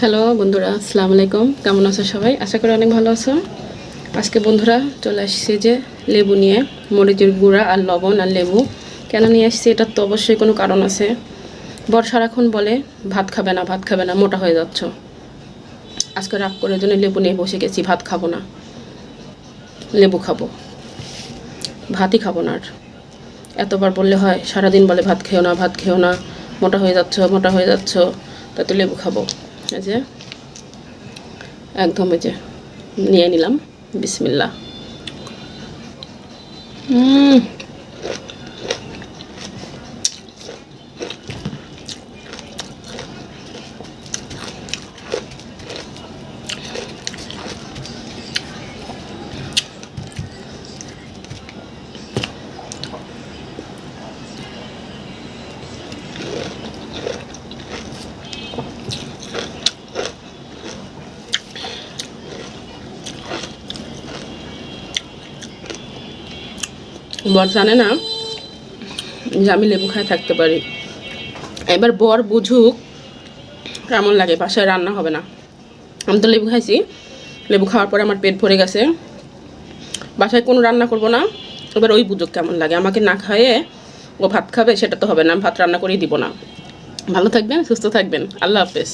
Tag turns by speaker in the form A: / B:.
A: Hello বন্ধুরা, আসসালামু আলাইকুম। কেমন আছো সবাই? আশা করি অনেক ভালো আছো। আজকে বন্ধুরা চলে আসছি যে লেবু নিয়ে, মরিচের গুঁড়া আর লবণ আর লেবু। কেন নিয়ে আসছি? এটার তো অবশ্যই কোনো কারণ আছে। বর সারাক্ষণ বলে, ভাত খাবে না, ভাত খাবে না, মোটা হয়ে যাচ্ছ। আজকে রাগ করে জন্য লেবু নিয়ে বসে গেছি, ভাত খাব না। লেবু খাব। ভাতই খাব না আর। এতবার বললে হয়, সারাদিন বলে, ভাত খেও না, ভাত খেও না, মোটা হয়ে যাচ্ছ, মোটা হয়ে যাচ্ছ। তাতে লেবু খাব। এই যে একদম এই যে নিয়ে নিলাম বিসমিল্লা হুম। বর জানে না যে আমি লেবু খায় থাকতে পারি। এবার বর বুঝুক কেমন লাগে, বাসায় রান্না হবে না। আমি তো লেবু খাইছি, লেবু খাওয়ার পরে আমার পেট ভরে গেছে। বাসায় কোনো রান্না করব না, এবার ওই বুঝুক কেমন লাগে। আমাকে না খাইয়ে ও ভাত খাবে, সেটা তো হবে না ভাত রান্না করেই দিব না। ভালো থাকবেন, সুস্থ থাকবেন। আল্লাহ হাফেজ।